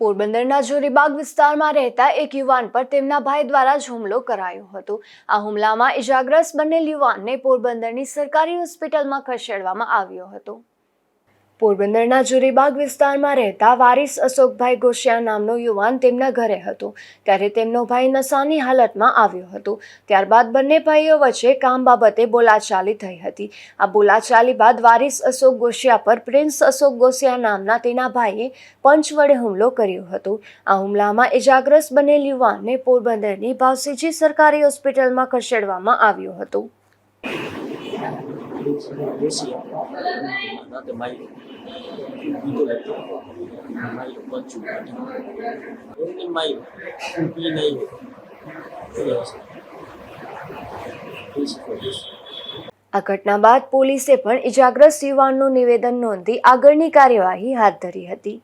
પોરબંદરના જોરીબાગ વિસ્તારમાં રહેતા એક યુવાન પર તેમના ભાઈ દ્વારા જ હુમલો કરાયો હતો. આ હુમલામાં ઇજાગ્રસ્ત બનેલ યુવાનને પોરબંદરની સરકારી હોસ્પિટલમાં ખસેડવામાં આવ્યો હતો. પોરબંદરના જુરીબાગ વિસ્તારમાં રહેતા વારિસ અશોકભાઈ ગોશિયા નામનો યુવાન તેમના ઘરે હતો. ત્યારે તેમનો ભાઈ નશાની હાલતમાં આવ્યો હતો. ત્યારબાદ બંને ભાઈઓ વચ્ચે કામ બાબતે બોલાચાલી થઈ હતી. આ બોલાચાલી બાદ વારિસ અશોક ગોશિયા પર પ્રિન્સ અશોક ગોશિયા નામના તેના ભાઈએ પંચ વડે હુમલો કર્યો હતો. આ હુમલામાં ઇજાગ્રસ્ત બનેલ યુવાનને પોરબંદરની ભાવસીજી સરકારી હોસ્પિટલમાં ખસેડવામાં આવ્યો હતો. આ ઘટના બાદ પોલીસે પણ ઇજાગ્રસ્ત યુવાનનું નિવેદન નોંધી આગળની કાર્યવાહી હાથ ધરી હતી.